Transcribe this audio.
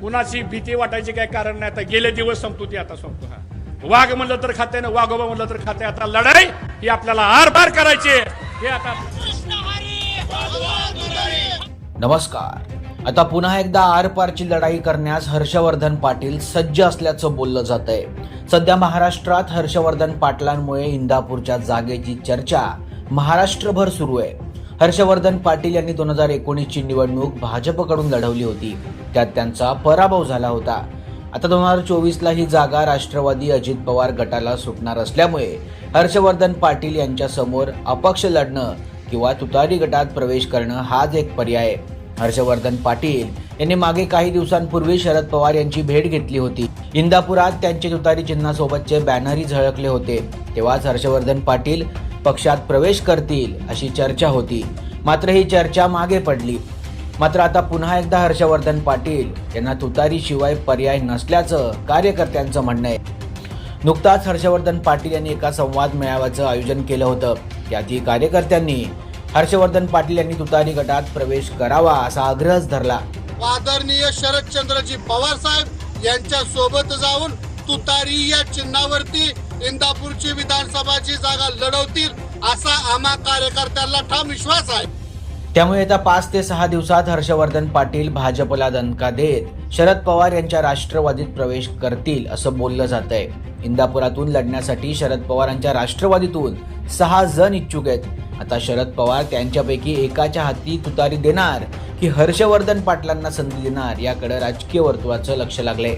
कुणाची भीती वाटायची काय कारण नाही. आता गेले दिवस संपतो ती आता संपतो हा. वाघ म्हणलं तर खाते ना वाघोबा म्हणलं तर खाते. आता लढाई ही आपल्याला आर पार करायची आहे. हे आता नमस्कार. आता पुन्हा एकदा आरपारची लढाई करण्यास हर्षवर्धन पाटील सज्ज असल्याचं बोललं जात आहे सध्या महाराष्ट्रात हर्षवर्धन पाटलांमुळे इंदापूरच्या जागेची चर्चा महाराष्ट्रभर सुरू आहे. हर्षवर्धन पाटील यांनी दोन हजार एकोणीसची निवडणूक भाजपकडून लढवली होती. त्यात त्यांचा पराभव झाला होता. आता दोन हजार चोवीसला ही जागा राष्ट्रवादी अजित पवार गटाला सुटणार असल्यामुळे हर्षवर्धन पाटील यांच्यासमोर अपक्ष लढणं किंवा तुतारी गटात प्रवेश करणं हाच एक पर्याय. आहे. हर्षवर्धन पाटील यांनी मागे काही दिवसांपूर्वी शरद पवार यांची भेट घेतली होती. इंदापुरात त्यांचे तुतारी चिन्हासोबतचे बॅनरही झळकले होते. तेव्हाच हर्षवर्धन पाटील पक्षात प्रवेश करतील अशी चर्चा होती. मात्र ही चर्चा मागे पडली. मात्र आता पुन्हा एकदा हर्षवर्धन पाटील यांना तुतारीशिवाय पर्याय नसल्याचं कार्यकर्त्यांचं म्हणणं आहे. नुकताच हर्षवर्धन पाटील यांनी एका संवाद मेळाव्याचं आयोजन केलं होतं. यातही कार्यकर्त्यांनी हर्षवर्धन पाटील यांनी तुतारी गटात प्रवेश करावा असा आग्रहच धरला. आदरणीय शरदचंद्रजी पवार साहेब यांच्या सोबत जाऊन तुतारी या चिन्हावरती इंदापूरची विधानसभाची जागा लढवतील असा आम्हा कार्यकर्त्यांना ठाम विश्वास आहे. त्यामुळे येत्या पाच ते सहा दिवसात हर्षवर्धन पाटील भाजपला दणका देत शरद पवार यांच्या राष्ट्रवादीत प्रवेश करतील असं बोललं जात आहे इंदापुरातून लढण्यासाठी शरद पवारांच्या राष्ट्रवादीतून सहा जण इच्छुक आहेत. आता शरद पवार त्यांच्यापैकी एकाच्या हाती तुतारी देणार की हर्षवर्धन पाटलांना संधी देणार याकडे राजकीय वर्तुळाचं लक्ष लागलंय.